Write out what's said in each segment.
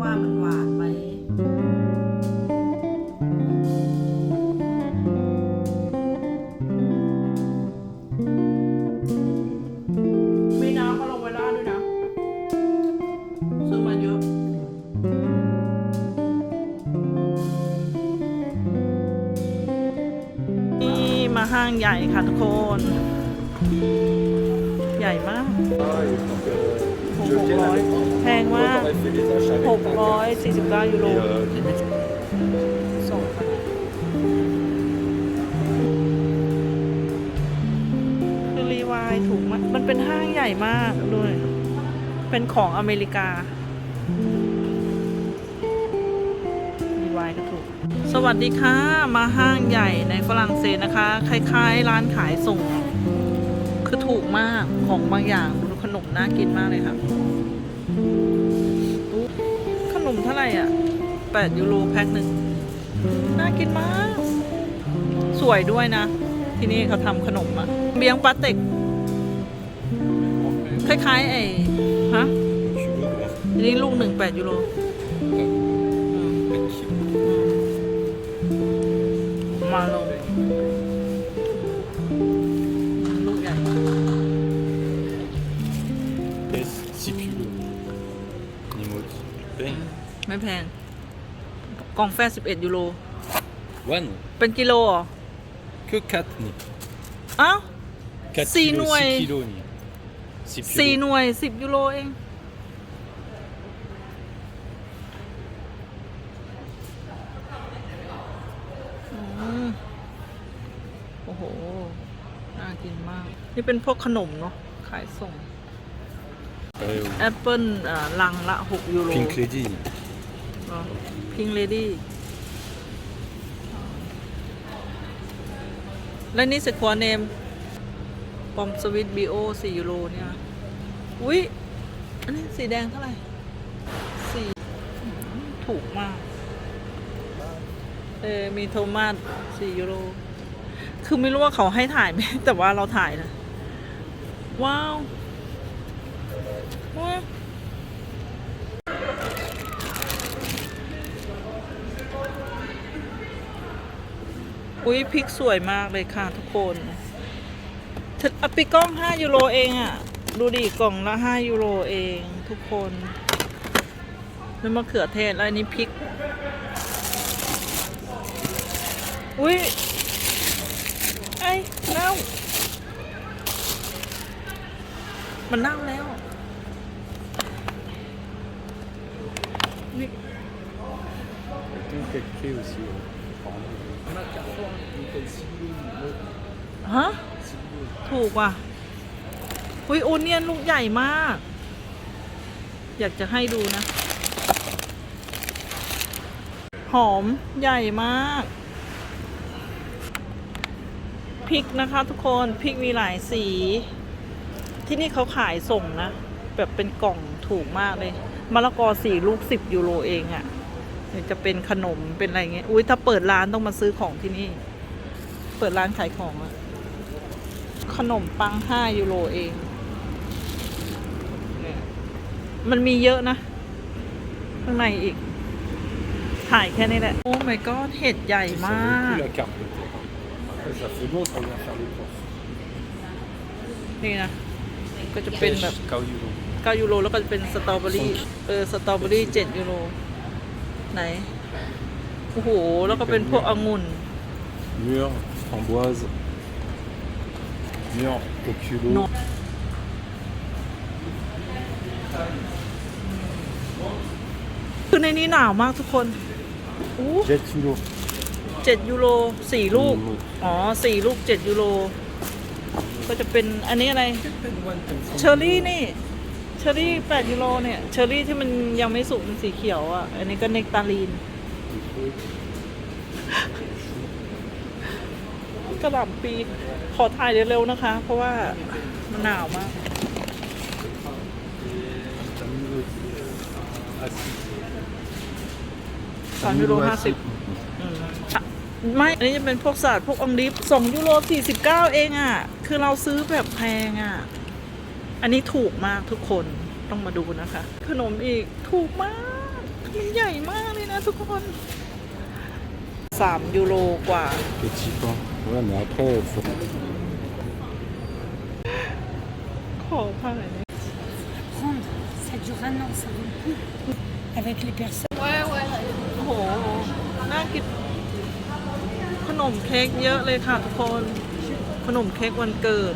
ว่ามันหวานไหมมีน้ำอะโลเวล่าด้วยนะซื้อมาเยอะ นี่มาห้างใหญ่ค่ะทุกคน 649 ยูโรคือรีวายถูกมากมันเป็นห้างใหญ่มากด้วย เป็นของอเมริกา รีวายก็ถูก สวัสดีค่ะ มาห้างใหญ่ในฝรั่งเศสนะคะ คล้ายๆ ร้านขายส่ง คือถูกมากของบางอย่างขนมน่ากินมากเลยค่ะ ไหร่อะ 8 ยูโรแพ็คหนึ่ง น่ากินมาก สวยด้วยนะ ที่นี่เขาทำขนมอะเบียงปาเต็ก คล้ายๆไอ้ฮะอันนี้ลูกหนึ่งแปดยูโรมอืมมาลง ไม่แพง กล่องแฟร์11ยูโร One. เป็นกิโลเหรอ Que 4 ni. อ้าว4 Six kilos, nouilles. 6 kilos ni. 6สี่ห kilos. น่วย10ยูโรเอง อืม โอ้โห น่ากินมาก นี่เป็นพวกขนมเนาะ ขายส่ง Euh, แอปเปิลอ่าลังละ6ยูโร Pink Lady. พิงเลดี้และนี่สควอเนมปอมสวิตบีโอสี่ยูโรเนี่ย อุ๊ย อันนี้สีแดงเท่าไหร่สี่ถูกมาก เออ มีโทมัสสี่ยูโร คือไม่รู้ว่าเขาให้ถ่ายไหม แต่ว่าเราถ่ายนะ ว้าวว้าว อุ้ยพริกสวยมากเลยค่ะทุกคนถึงอปิกล้อง 5 ยูโรเองอะ่ะ ดูดิกล่องละ 5 ยูโรเองทุกคนแล้วมะเขือเทศแล้วอันนี้พริก อุ้ยไอ้เน่ามันเน่าแล้วนี่ Donc, quelqu'un aussi. ฮะ ถูกว่ะหุยโอเนียนลูกใหญ่มาก อยากจะให้ดูนะ หอมใหญ่มากพริกนะคะทุกคนพริกมีหลายสี ที่นี่เขาขายส่งนะ แบบเป็นกล่องถูกมากเลยมะละกอสี่ลูกสิบยูโรเองอะ่ะเดี๋ยวจะเป็นขนมเป็นอะไรเงี้ยอุ้ยถ้าเปิดร้านต้องมาซื้อของที่นี่ เปิดร้านขายของอะ ขนมปังห้ายูโรเองเนี่ยมันมีเยอะนะ ข้างในอีก ถ่ายแค่นี้แหละ โอ้ my god เห็ดใหญ่ Ça มาก vaut le coup, la carte. Après, ça fait longtemps qu'on vient faire les courses. นี่นะ ก็จะเป็นแบบ Jusqu'à euro. 9ยูโรแล้วก็จะเป็นสตรอเบอรี่ เออ สตรอเบอรี่7ยูโร ไหน โอ้โห แล้วก็เป็นพวกองุ่น Mûr, framboise. Mûr au kilo. Non. คือในนี้หนาวมากทุกคนอู้ Jet kilo. เจ็ดยูโรสี่ลูก อืม อ๋อสี่ลูกเจ็ดยูโร ก็จะเป็นอันนี้อะไร เชอร์รี่นี่ เชอร์รี่แปดยูโรเนี่ย เชอร์รี่ที่มันยังไม่สุกเป็นสีเขียวอะ อันนี้ก็เนกตาลีน กระหล่ำปีขอถ่ายเร็วๆนะคะ เพราะว่ามันหนาวมากสามยูโรห้าสิบอืมอะไม่ อันนี้จะเป็นพวกสลัดพวกองดิฟสองยูโรสี่สิบเก้าเองอะ คือเราซื้อแบบแพงอะ อันนี้ถูกมากทุกคนต้องมาดูนะคะ ขนมอีกถูกมากมันใหญ่มากเลยนะทุกคนสามยูโรกว่า Petit pain. Ouais, mais après, faut... ขอผ่านหน่อยนะ prendre. Ça dure un an, ça vaut le coup. Avec les personnes. โอ้โห น่ากิน ขนมเค้กเยอะเลยค่ะทุกคน ขนมเค้กวันเกิด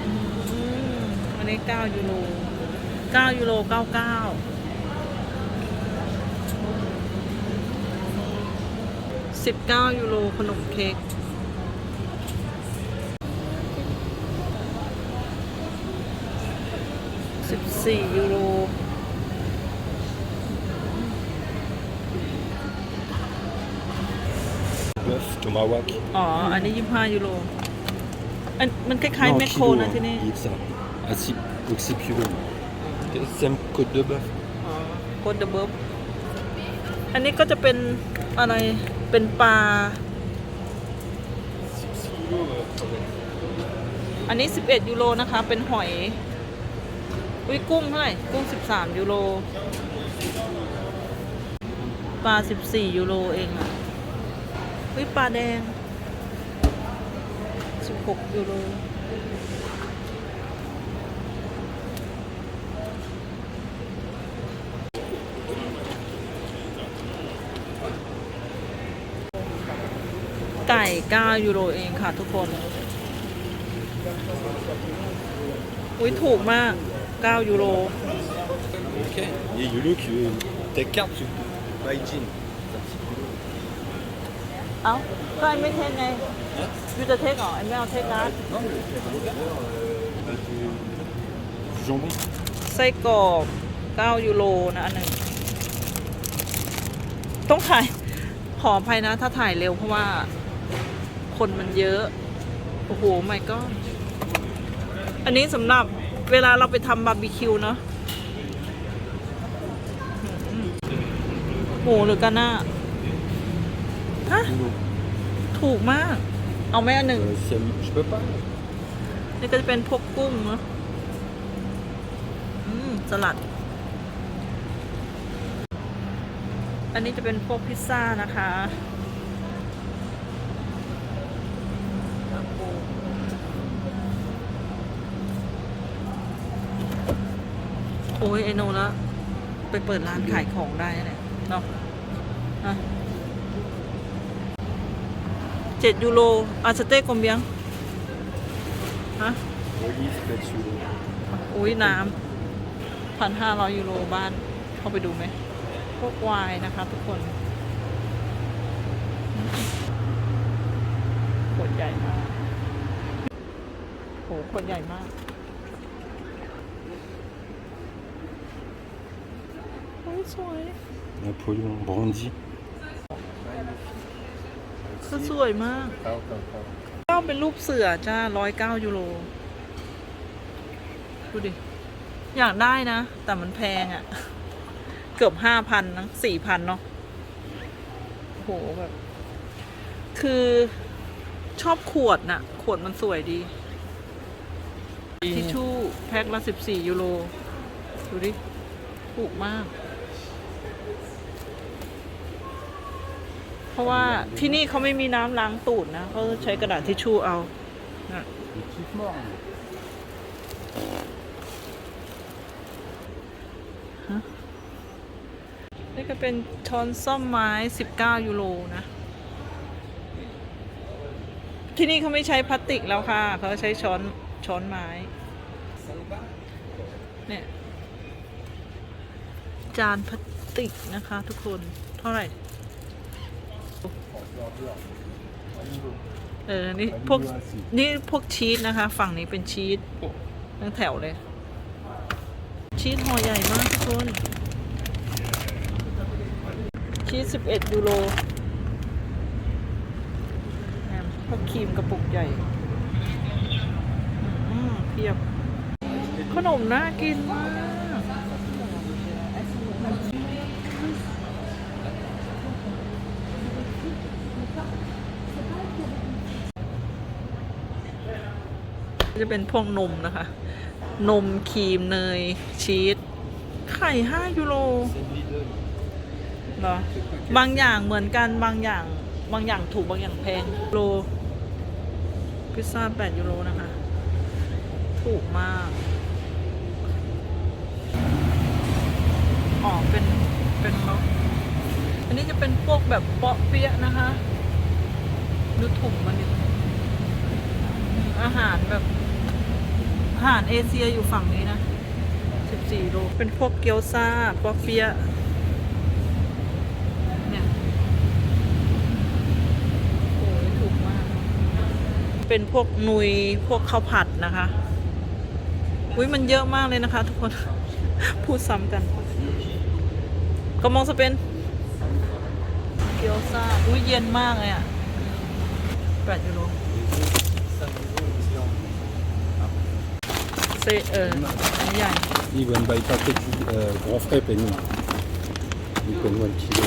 อืมอันนี้9ยูโร9ยูโร99 19 ยูโรขนมเค้ก14ยูโร Bœuf, tomahawk. อ๋อ อันนี้25ยูโร อันมันคล้ายๆ Non, แมคโคร kilo, นะ hein. ที่นี่ Il est ça. Ah, si, donc c'est kilo. Deuxième côte de bœuf. อ๋อโคดเดอะเบิร์อันนี้ก็จะเป็นอะไร เป็นปลา อันนี้ 11 ยูโรนะคะ เป็นหอย อุ้ยกุ้งเท่าไหร่ กุ้ง 13 ยูโร ปลา 14 ยูโรเองอะอุ้ยปลาแดง 16 ยูโร ไก่ 9 ยูโรเองค่ะทุกคน อุ้ยถูกมาก 9 ยูโร Ok. Il y a Yulu qui veut ta carte sur Baijin. เอ้าก็ไอ้ไม่เทคไงยูจะเทคเหรอไอ้ไม่เอาเทคนะ Non, mais euh, du, du jambon. ไส้กรอก 9 ยูโรนะอันหนึ่ง ต้องถ่าย ขออภัยนะถ้าถ่ายเร็วเพราะว่า คนมันเยอะ โอ้โหไม่ก็อันนี้สำหรับเวลาเราไปทำบาร์บีคิวเนาะหมูหรือกะหน้าฮะ ถูกมาก เอาไหมอันหนึ่ง นี่ก็จะเป็นพวกกุ้งเนาะอืมสลัด อันนี้จะเป็นพวกพิซซ่านะคะ อ้ยไอโนละไปเปิดร้านขายของได้เนี่ยเนาะเจ็ดยูโรอาสเต้กลมเบียงฮะ Olive, 4 euros. อุ้ยน้ำพันห้าร้อยยูโรบ้านเข้าไปดูไหมพวกวายนะคะทุกคนขวดใหญ่มากโหขวดใหญ่มาก โอ้ยสวย Napoléon, brandy. คือสวยมากเก้าเป็นรูปเสือจ้าร้อยเก้ายูโร ดูดิ อยากได้นะ แต่มันแพงอะ่ะ เกือบห้าพันนะสี่พันเนาะโหแบบ คือชอบขวดน่ะ ขวดมันสวยดี ทิชชู่แพ็คละสิบสี่ยูโร ดูดิ ถูกมาก เพ ราะว่าที่นี่เขาไม่มีน้ำล้างตูดนะเขาใช้กระดาษทิชชู่เอานะนี่ก็เป็นช้อนซ่อมไม้ 19 ยูโรนะ ที่นี่เขาไม่ใช้พลาสติกแล้วค่ะ เขาใช้ช้อนช้อนไม้เนี่ยจานพลาสติกนะคะทุกคนเท่าไหร่ เออ นี่พวก นี่พวกชีสนะคะ ฝั่งนี้เป็นชีสทั้งแถวเลย ชีสห่อใหญ่มากทุกคนชีส11 ยูโรแหมพวกครีมกระปุกใหญ่ อืมเพียบ ขนมน่ากินมาก จะเป็นพวกนมนะคะ นมครีมเนย ชีสไข่ห้ายูโรเหรอบางอย่างเหมือนกันบางอย่าง บางอย่างถูกบางอย่างแพงโลพิซซ่าแปดยูโรนะคะ ถูกมากอ๋อเป็น เป็นรสอันนี้จะเป็นพวกแบบเปาะเปี๊ยะนะคะดูถุงมันดิอาหารแบบ อาหารเอเชียอยู่ฝั่งนี้นะ 14 โล เป็นพวกเกี๊ยวซ่าเปาะเปี๊ยเนี่ยโอ้ยถูกมาก เป็นพวกนุยพวกข้าวผัดนะคะ อุ้ยมันเยอะมากเลยนะคะทุกคน พูดซ้ำกันก็มองสเปนเกี๊ยวซ่าอุ้ยเย็นมากเลยอะแปดยูโร เซเอออันนี้ใหญ่ Ils vont pas paquet euh, grand frais peigne. Ils prennent un kilo.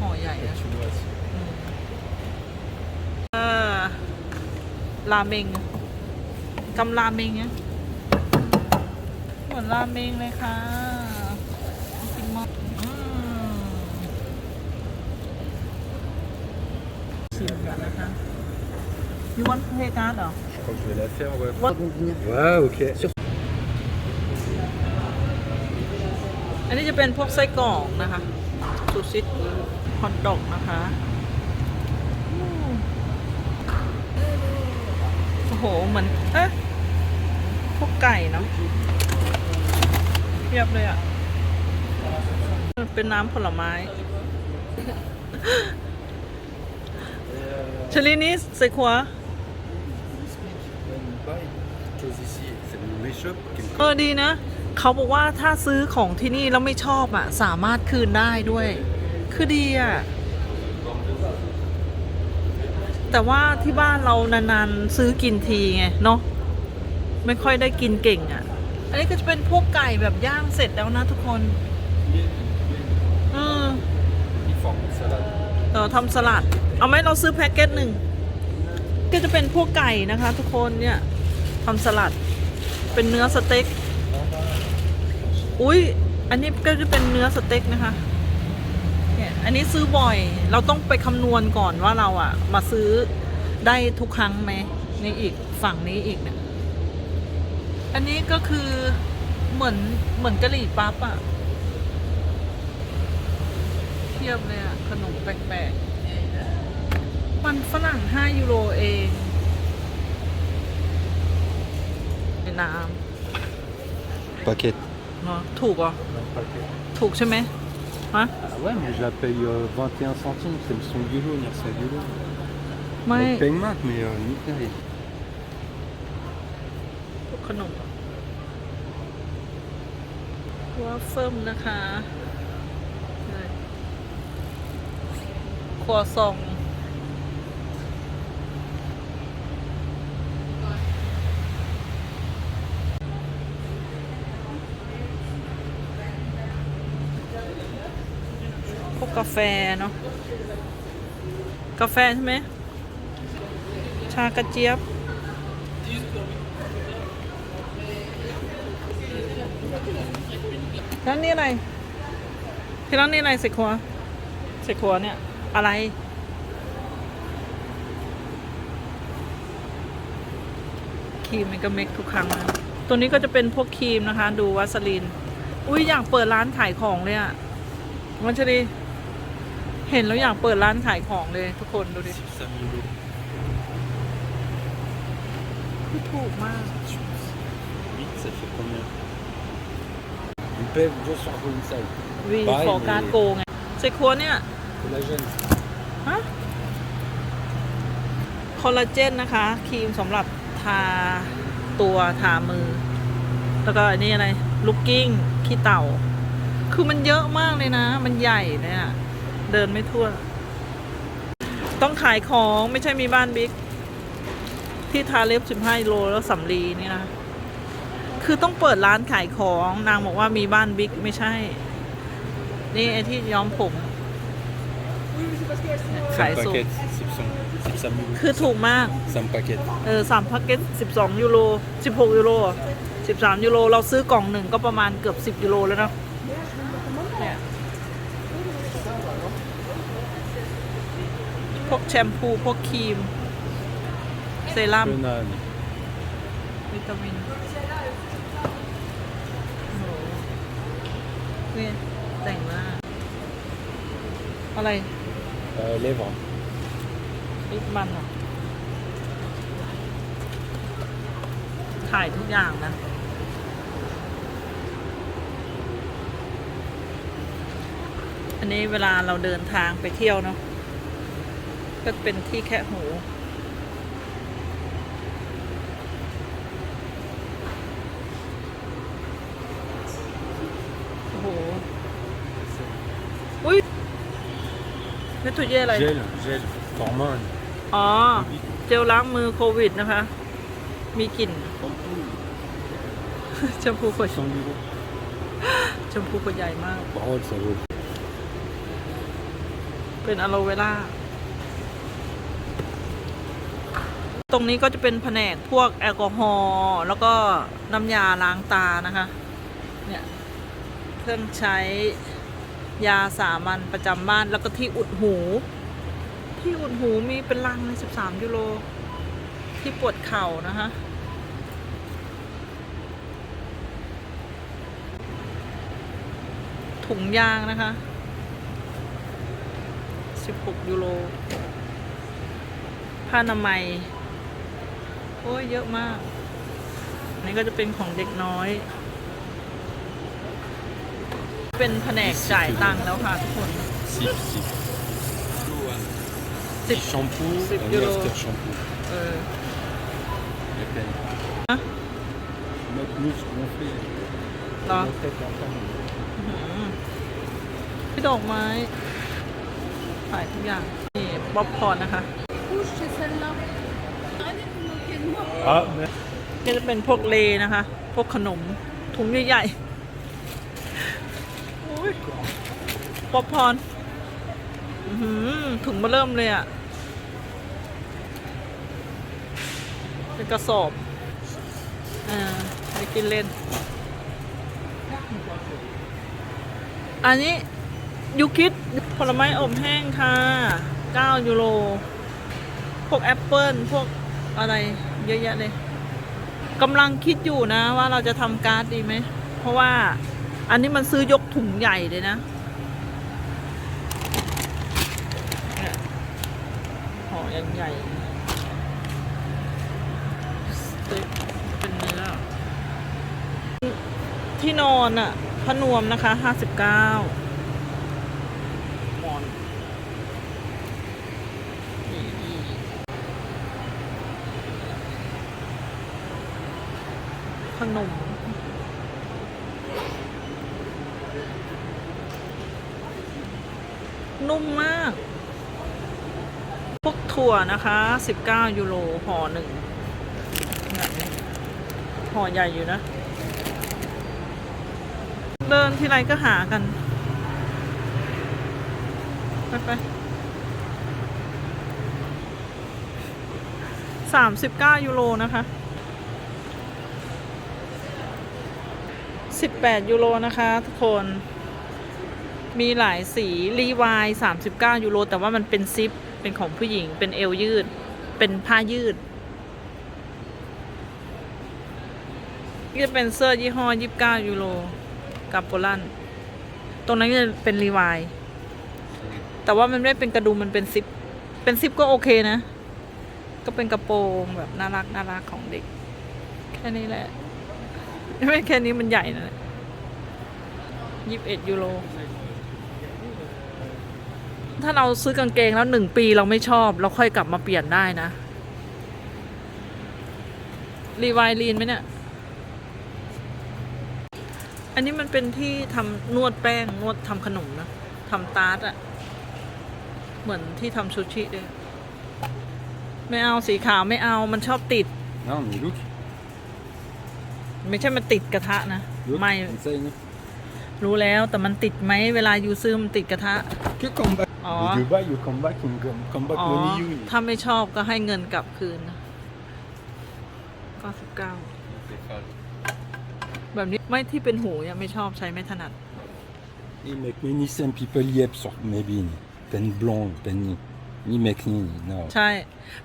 ห่อใหญ่อะ Chinoise. เออราเมงกำราเมงเนี่ยเหมือนราเมงเลยค่ะกินมากอืมชิมกันนะคะ You want to take out เหรอ Je crois que je vais la faire, ouais. What? Ouais, ok. อันนี้จะเป็นพวกไส้กรอกนะคะซูซิตฮอทดอกนะคะอืมโอ้โห เหมือนเอ๊ะพวกไก่เนาะเทียบเลยอะ่ะ เป็นน้ำผลไม้ ชลินิสเซคัว Chose ici, c'est le méchoc. เออดีนะ เขาบอกว่าถ้าซื้อของที่นี่แล้วไม่ชอบอะ สามารถคืนได้ด้วย คือดีอะ แต่ว่าที่บ้านเรานานๆซื้อกินทีไงเนาะไม่ค่อยได้กินเก่งอะ อันนี้ก็จะเป็นพวกไก่แบบย่างเสร็จแล้วนะทุกคนเออเออทำสลัด เอาไหมเราซื้อแพ็กเกจหนึ่ง ก็จะเป็นพวกไก่นะคะ ทุกคนเนี่ย ทำสลัด เป็นเนื้อสเต็ก อุ้ยอันนี้ก็จะเป็นเนื้อสเต็กนะคะ เนี่ย อันนี้ซื้อบ่อย เราต้องไปคำนวณก่อนว่าเราอะมาซื้อได้ทุกครั้งไหมนี่อีกฝั่งนี้อีกเนี่ย อันนี้ก็คือเหมือนเหมือนกะหรี่ปั๊บอะเทียบเลยอะขนมแปลกๆ มันฝรั่ง 5 ยูโรเองในน้ Paquet. ำเนาะถูกเหรอ Un paquet. ถูกใช่ไหมฮะ Ah ouais, mais je la paye euh, 21 centimes, c'est le son du lot, il y a ça du lot. ไม่ Elle paye mat, mais euh, nickel. พวกขนมวาฟเฟิลนะคะครัวซอง กาแฟเนาะกาแฟใช่ไหมชากระเจี๊ยบ แล้วนี่อะไร ที่ร้านนี่อะไรเสกขัวเสกขัวเนี่ย อะไร ครีมมันก็เมคทุกครั้งนะตัวนี้ก็จะเป็นพวกครีมนะคะ ดูวัสลิน อุ้ยอยากเปิดร้านขายของเลยอะมันจะดี เห็นแล้วอยากเปิดร้านขายของเลยทุกคนดูดิ Ça me lot. ถูกมาก Oui, ça fait combien Une paire, deux sur inside. วี Bye, ฟอร์การ mais- โกไงเซคัวเนี่ย Collagène. ฮะคอลลาเจนนะคะ ครีมสำหรับทาตัวทามือ แล้วก็อันนี้อะไรลูกกิ้ง ขี้เต่า คือมันเยอะมากเลยนะ มันใหญ่เลยอะ เดินไม่ทั่ว ต้องขายของไม่ใช่มีบ้านบิ๊ก ที่ทาเล็บ15โลแล้วสำลีนี่นะ คือต้องเปิดร้านขายของนางบอกว่ามีบ้านบิ๊กไม่ใช่ นี่ไอที่ย้อมผมขาย C'est สู un ง paquet, c'est ça, c'est ça me lot. คือถูกมาก C'est un paquet. เออสามแพ็กเกจสิบสองยูโรสิบหกยูโร Ouais, สิบสามยูโร เราซื้อกล่องหนึ่งก็ประมาณเกือบสิบยูโรแล้วเนาะเนี่ยพ วกแชมพู พวกครีม เซรั่ม Banane. วิตามินโอ้โหเนี่ยแต่งหน้า อะไร Euh, lèvres. ลิปมันเหรอถ่ายทุกอย่างนะ อันนี้เวลาเราเดินทางไปเที่ยวเนาะ ก็เป็นที่แค่หู โอ้โห อุ้ยนี่ตัวเย่อะไร Gel, gel. Hormone. อ๋อ เจลล้างมือโควิดนะคะ มีกลิ่น Shampoo. แชมพูขวด100 euros. แชมพูขวดใหญ่มาก Parole, ça vaut. เป็นอะโลเวล่า ตรงนี้ก็จะเป็นแผนกพวกแอลกอฮอล์แล้วก็น้ำยาล้างตานะคะ เนี่ย เครื่องใช้ยาสามัญประจำบ้านแล้วก็ที่อุดหู ที่อุดหูมีเป็นลังใน13ยูโรที่ปวดเข่านะคะถุงยางนะคะ 16 ยูโร ผ้าอนามัย โอ้ยเยอะมาก นี่ก็จะเป็นของเด็กน้อย เป็นแผนกจ่ายตังค์แล้วค่ะทุกคน Sip, sip. สิบ Shampoo, Sip un euros. after shampoo. เออ Les peines. Hein Notre mousse gonflée. เหรอ Notre tête en panne. อื้อหือพี่ดอกไม้ขายทุกอย่าง นี่บ๊อบคอร์นนะคะ ก็จะเป็นพวกเลนะคะ พวกขนมถุงใหญ่ๆป๊อปพรอื้อหือถุงมาเริ่มเลยอะ่ะ เป็นกระสอบ อ่าไปกินเล่น อันนี้ยูคิดผลไม้อบแห้งค่ะ 9 ยูโร พวกแอปเปิลพวกอะไร เยอะแยะเลยกำลังคิดอยู่นะว่าเราจะทำการ์ดดีไหม เพราะว่าอันนี้มันซื้อยกถุงใหญ่เลยนะห่อยังใหญ่เต็กเป็นเนื้อที่นอนอะพนวมนะคะห้าสิบเก้ามอนนี่ข นม นุ่มมาก พวกถั่วนะคะ 19 ยูโรห่อหนึ่งห่อใหญ่อยู่นะ เดินที่ไรก็หากัน ไปไปสามสิบเก้ายูโรนะคะ สิบแปดยูโรนะคะทุกคน มีหลายสีรีวายสามสิบเก้ายูโร แต่ว่ามันเป็นซิป เป็นของผู้หญิง เป็นเอวยืด เป็นผ้ายืดนี่จะเป็นเสื้อยี่ห้อยี่สิบเก้ายูโรกับโปลันตรงนั้นจะเป็นรีวาย แต่ว่ามันไม่เป็นกระดุมมันเป็นซิป เป็นซิปก็โอเคนะ ก็เป็นกระโปรงแบบน่ารักน่ารักของเด็ก แค่นี้แหละ ไม่แค่นี้มันใหญ่นะยี่สิบเอ็ดยูโร ถ้าเราซื้อกางเกงแล้วหนึ่งปีเราไม่ชอบ เราค่อยกลับมาเปลี่ยนได้นะ รีไวลีนไหมเนี่ย อันนี้มันเป็นที่ทำนวดแป้ง นวดทำขนมนะทำตาร์ตอะเหมือนที่ทำซูชิด้วยไม่เอาสีขาวไม่เอามันชอบติด non, mais look. ไม่ใช่มันติดกระทะนะ look ไม่ Essaye, non รู้แล้วแต่มันติดไหมเวลายูซื้อมันติดกระทะ Que come back. Oh. Mais de bas, you come back, you come, come back อ๋อ money you. ถ้าไม่ชอบก็ให้เงินกลับคืนนะก็สิบเก้า C'est false. แบบนี้ไม่ที่เป็นหูยังไม่ชอบใช้ไม่ถนัด I mek me ni sen people yep sort maybe ni. Pen blond, pen ni. Ni mek ni, no. ใช่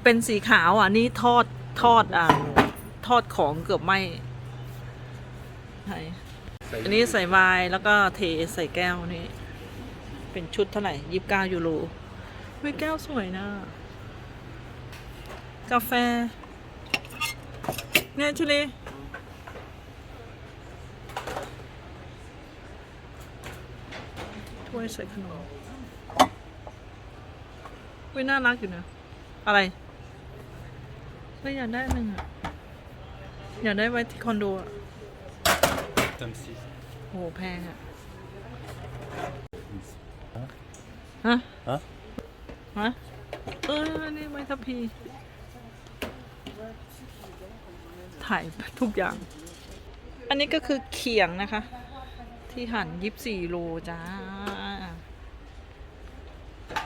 เป็นสีขาวอะนี่ทอดทอดอ่าทอดของเกือบไหม ใช่อันนี้ใส่ไวน์แล้วก็เทใส่แก้วนี่ เป็นชุดเท่าไหร่ยี่สิบเก้ายูโรเฮ้ยแก้วสวยนะ กาแฟ เนี่ยชุลีถ้วยใส่ขนมเฮ้ยน่ารักอยู่นะ อะไรเฮ้ยอยากได้หนึ่งอะ อยากได้ไว้ที่คอนโดอะ Tom 6. โหแพงอะฮะ ฮะ ฮะ เออนี่ไว้ทัพพี ถ่ายทุกอย่าง อันนี้ก็คือเขียงนะคะ ที่หั่นยิบสี่โลจ้า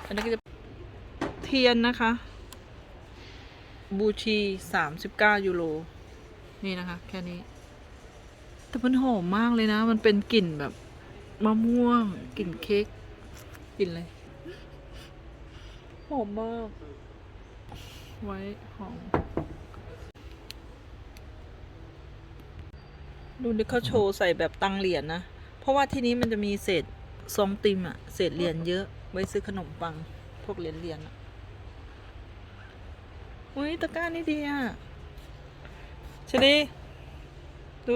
อันนี้ก็จะเทียนนะคะ บูชีสามสิบเก้ายูโร นี่นะคะ แค่นี้ แต่มันหอมมากเลยนะ มันเป็นกลิ่นแบบมะม่วงกลิ่นเค้กกลิ่นอะไรหอมมาก ไว้หอมดูดิเขาโชว์ใส่แบบตังเหรียญนะ เพราะว่าที่นี้มันจะมีเศษซองติมอะเศษเหรียญเยอะไว้ซื้อขนมปัง พวกเหรียญเหรียญอะอุ้ยตะกร้านี่ดีอะชลีดู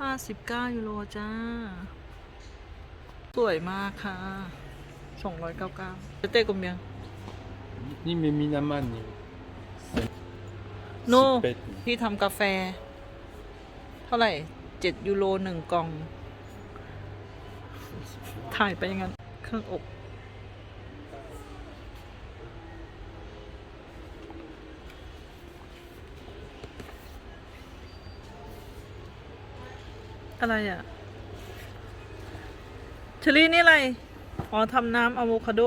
ห้าสิบเก้ายูโรจ้า สวยมากค่ะสองร้อยเก้าเก้าเต้กลมยัง Ni me minaman ni. โน Sipet ni. ที่ทำกาแฟ เท่าไหร่เจ็ดยูโรหนึ่งกล่อง ถ่ายไปอยังงั้น เครื่องอบ อะไรอะเชอรี่นี่อะไร อ๋อทำน้ำอะโวคาโด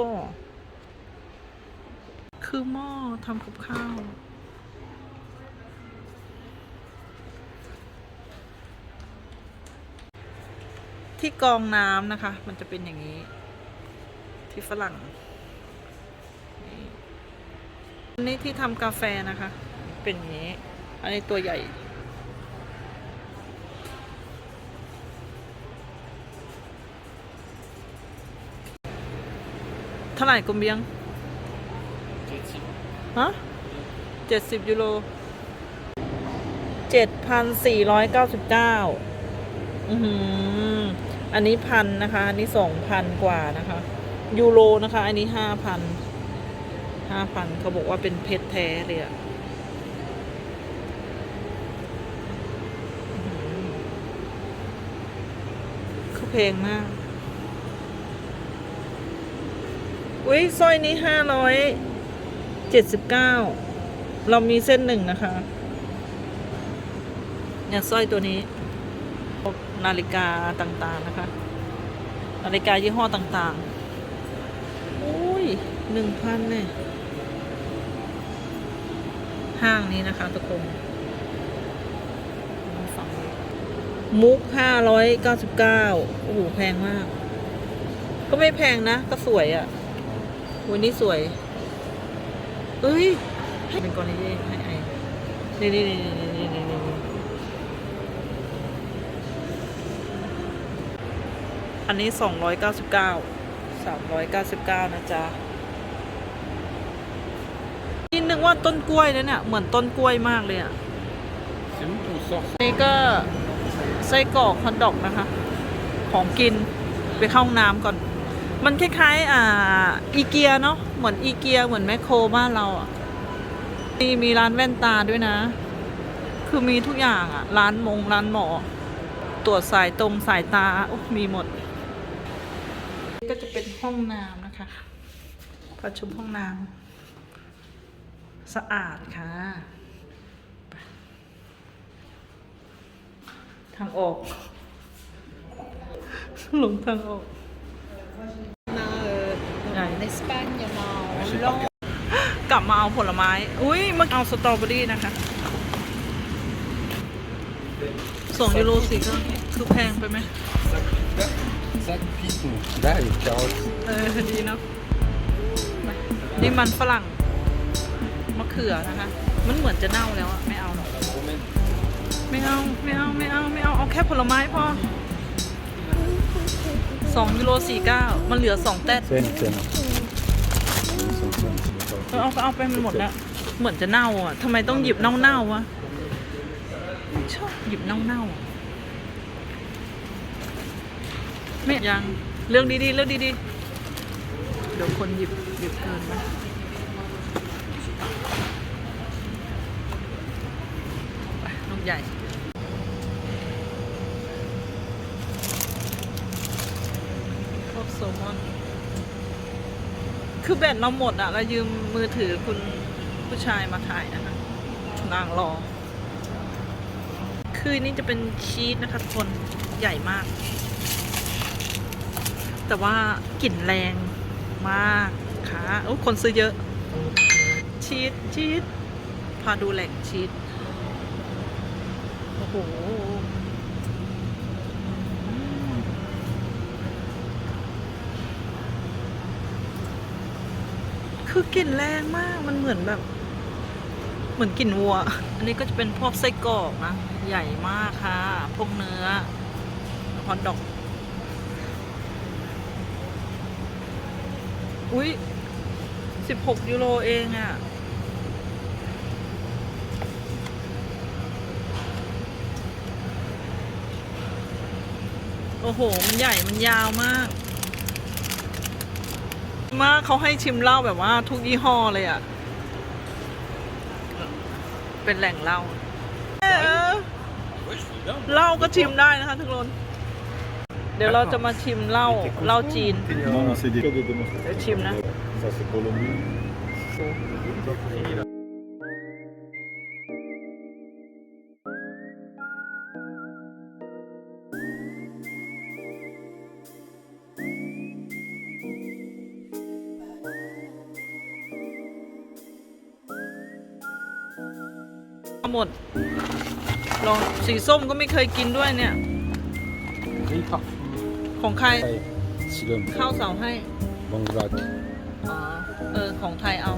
คือหม้อทำกับข้าวที่กองน้ำนะคะ มันจะเป็นอย่างนี้ ที่ฝรั่งนี่อันนี้ที่ทำกาแฟนะคะ เป็นอย่างนี้ อันนี้ตัวใหญ่ ท่าไหร่กุมเบียงฮะเจ็ดสิบยูโรเจ็ดพันสี่ร้อยเก้าสิบเก้าอือหืออันนี้พันนะคะ อันนี้สองพันกว่านะคะ ยูโรนะคะ อันนี้ห้าพันห้าพันเขาบอกว่าเป็นเพชรแท้เลยอะอื้อหือเขาเพลงมาก อุ้ยสร้อยนี้ห้าร้อยเจ็ดสิบเก้าเรามีเส้นหนึ่งนะคะ เนี่ยสร้อยตัวนี้ นาฬิกาต่างๆนะคะ นาฬิกายี่ห้อต่างๆ อุ้ยหนึ่งพันเนี่ย ห้างนี้นะคะทุกคนฝั่งมุกห้าร้อยเก้าสิบเก้าโอ้โห แพงมาก ก็ไม่แพงนะ ก็สวยอะ่ะ วันนี้สวย เอ้ย เป็นกรณีให้ไอนี่นี่นี่นี่นี่นี่นี่อันนี้สองร้อยเก้าสิบเก้าสามร้อยเก้าสิบเก้านะจ๊ะนี่นึกว่าต้นกล้วยนะเนี่ย เหมือนต้นกล้วยมากเลยอะนี่ก็ไส้กรอกฮอทดอกนะคะ ของกินไปเข้าห้องน้ำก่อน มันคล้ายๆอ่าอีเกียเนาะเหมือนอีเกียเหมือนแมคโครบ้านเราอะมีมีร้านแว่นตาด้วยนะ คือมีทุกอย่างอะ ร้านมงร้านหมอ ตรวจสายตรงสายตาโอ้มีหมด ก็จะเป็นห้องน้ำนะคะประชุมห้องน้ำสะอาดค่ะ ทางออกหลงทางออก On a euh, Ouais. en Espagne, il y en a en J'ai pas Hollande. กลับมาเอาผลไม้ อุ้ยมาเอาสตรอเบอรี่นะคะสองยูโรสี่ก็คือแพงไปไหม Sac piton. Là, les carottes. เออดีเนาะไปนี่มันฝรั่งมะเขือนะคะ มันเหมือนจะเน่าแล้วอะไม่เอาหรอกไม่เอา ไม่เอา ไม่เอา ไม่เอา เอาแค่ผลไม้พอ สองยูโรสี่เก้ามันเหลือสองแต้น Tiens, tiens. Ils sont tiens, c'est เออเอาก็เอาไปมันหมดแล้ว เหมือนจะเน่าอะทำไมต้องหยิบเน่าๆวะชอบหยิบเน่าๆอะไม่ยัง เรื่องดีๆ เรื่องดีๆ เดี๋ยวคนหยิบหยิบเกินไหมไปลูกใหญ่ พวกโซลมอน คือแบตเราหมดอะเรายืมมือถือคุณผู้ชายมาถ่ายนะคะนางรอ คือนี่จะเป็นชีสนะคะคนใหญ่มาก แต่ว่ากลิ่นแรงมากค่ะโอ้คนซื้อเยอะ ชีสชีสพาดูแหล่งชีสโอ้โห คือกลิ่นแรงมาก มันเหมือนแบบ เหมือนกลิ่นวัว อันนี้ก็จะเป็นพวกไส้กรอกนะ ใหญ่มากค่ะ พวกเนื้อฮอทดอก อุ้ยสิบหกยูโรเองอะ่ะ โอ้โห มันใหญ่ มันยาวมาก มากเขาให้ชิมเหล้าแบบว่าทุกยี่ห้อเลยอะ่ะ เป็นแหล่งเหล้าเหล้าก็ชิมได้นะคะทุกคนเดี๋ยวเราจะมาชิมเหล้าเหล้าจีนเดี๋ยวชิมนะ สีส้มก็ไม่เคยกินด้วยเนี่ย Gris parfumé. ของใคร Silom. ข้าวเสาให้ Bangladesh. อ๋อ เออ ของไทยเอา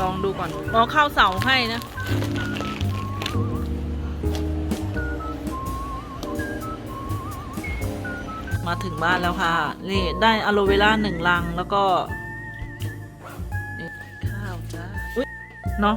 ลองดูก่อนรอข้าวเสาให้นะ มาถึงบ้านแล้วค่ะ นี่ได้อะโลเวล่าหนึ่งลังแล้วก็นี่ข้าวจ้าอุ๊ยเนาะ